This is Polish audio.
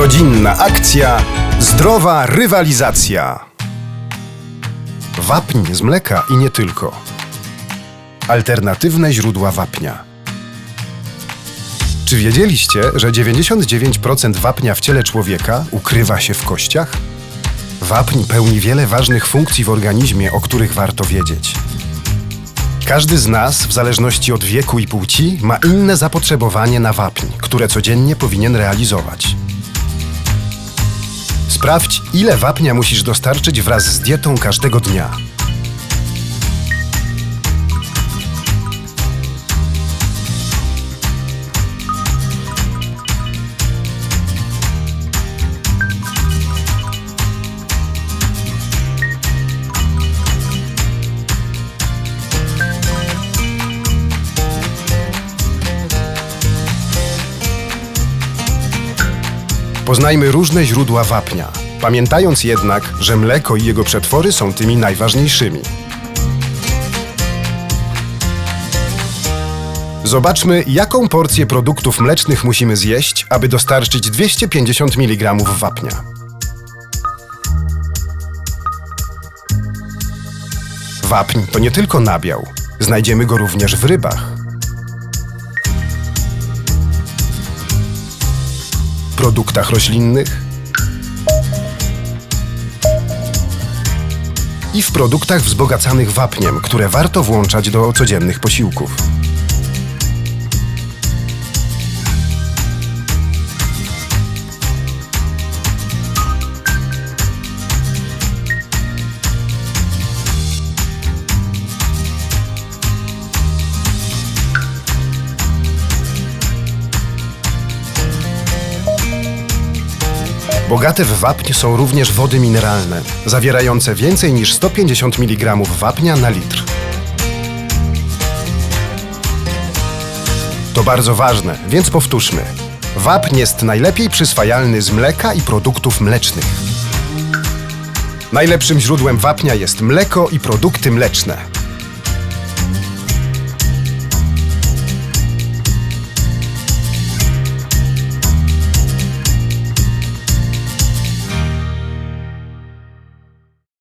Rodzinna akcja, zdrowa rywalizacja. Wapń z mleka i nie tylko. Alternatywne źródła wapnia. Czy wiedzieliście, że 99% wapnia w ciele człowieka ukrywa się w kościach? Wapń pełni wiele ważnych funkcji w organizmie, o których warto wiedzieć. Każdy z nas, w zależności od wieku i płci, ma inne zapotrzebowanie na wapń, które codziennie powinien realizować. Sprawdź, ile wapnia musisz dostarczyć wraz z dietą każdego dnia. Poznajmy różne źródła wapnia, pamiętając jednak, że mleko i jego przetwory są tymi najważniejszymi. Zobaczmy, jaką porcję produktów mlecznych musimy zjeść, aby dostarczyć 250 mg wapnia. Wapń to nie tylko nabiał. Znajdziemy go również w rybach. Produktach roślinnych i w produktach wzbogacanych wapniem, które warto włączać do codziennych posiłków. Bogate w wapń są również wody mineralne, zawierające więcej niż 150 mg wapnia na litr. To bardzo ważne, więc powtórzmy. Wapń jest najlepiej przyswajalny z mleka i produktów mlecznych. Najlepszym źródłem wapnia jest mleko i produkty mleczne.